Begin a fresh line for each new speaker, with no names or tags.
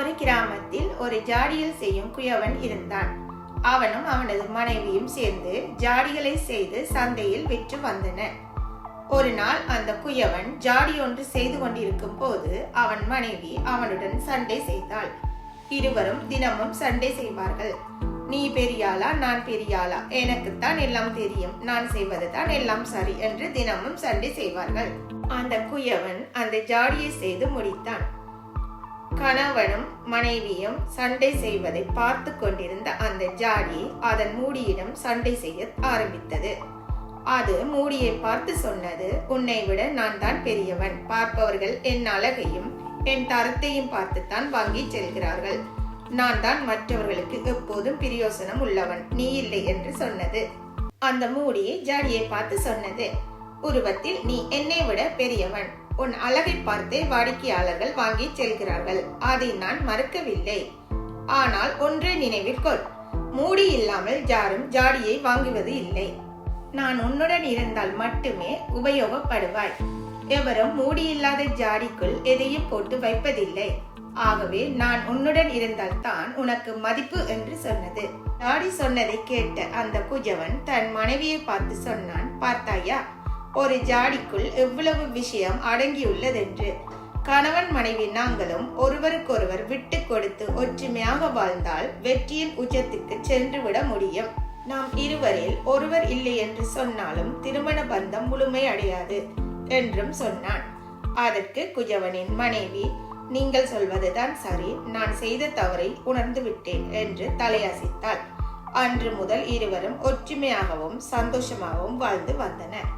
ஒரு கிராமத்தில் ஒரு ஜாடியில் செய்யும் குயவன் இருந்தான். அவனும் அவனது மனைவியும் சேர்ந்து ஜாடிகளை செய்து சந்தையில் விற்று வந்தன ஒரு நாள் அந்த குயவன் ஜாடி ஒன்று செய்து கொண்டிருக்கும் போது அவன் மனைவி அவனுடன் சண்டை செய்தாள். இருவரும் தினமும் சண்டை செய்வார்கள். நீ பெரியாளா நான் பெரியாளா? எனக்குத்தான் எல்லாம் தெரியும். நான் செய்வது தான் எல்லாம் சரி என்று தினமும் சண்டை செய்வார்கள். அந்த குயவன் அந்த ஜாடியை செய்து முடித்தான். கணவனும் மனைவியும் சண்டை செய்வதை பார்த்து கொண்டிருந்த அந்த ஜாடி அதன் மூடியிடம் சண்டை செய்ய ஆரம்பித்தது. அது மூடியை பார்த்து சொன்னது உன்னை விட நான் தான் பெரியவன். பார்ப்பவர்கள் என் அழகையும் என் தரத்தையும் பார்த்துத்தான் வாங்கி செல்கிறார்கள். நான் தான் மற்றவர்களுக்கு எப்போதும் பிரியோசனம் உள்ளவன். நீ இல்லை என்று சொன்னது. அந்த மூடியை ஜாடியை பார்த்து சொன்னது. உருவத்தில் நீ என்னை விட பெரியவன். உன் அழகை பார்த்தே வாடிக்கையாளர்கள் வாங்கி செல்கிறார்கள். அதை நான் மறுக்கவில்லை. ஆனால் ஒன்றை நினைவில் கொள். மூடி இல்லாமல் யாரும் ஜாடியை வாங்குவது இல்லை. நான் உன்னுடன் இருந்தால் மட்டுமே உபயோகப்படுவாய். எவரும் மூடியில்லாத ஜாடிக்குள் எதையும் போட்டு வைப்பதில்லை. ஆகவே நான் உன்னுடன் இருந்தால் தான் உனக்கு மதிப்பு என்று சொன்னது. ஜாடி சொன்னதை கேட்ட அந்த குஜவன் தன் மனைவியை பார்த்து சொன்னான் பார்த்தாயா? ஒரு ஜாடிக்குள் எவ்வளவு விஷயம் அடங்கியுள்ளதென்று. கணவன் மனைவி நாங்களும் ஒருவருக்கொருவர் விட்டு கொடுத்து ஒற்றுமையாக வாழ்ந்தால் வெற்றியின் உச்சத்துக்கு சென்று விட முடியும். நாம் இருவரில் ஒருவர் இல்லை என்று சொன்னாலும் திருமண பந்தம் முழுமை அடையாது என்றும் சொன்னான். அதற்கு குஜவனின் மனைவி நீங்கள் சொல்வதுதான் சரி நான் செய்த தவறை உணர்ந்து விட்டேன் என்று தலையசைத்தாள். அன்று முதல் இருவரும் ஒற்றுமையாகவும் சந்தோஷமாகவும் வாழ்ந்து வந்தனர்.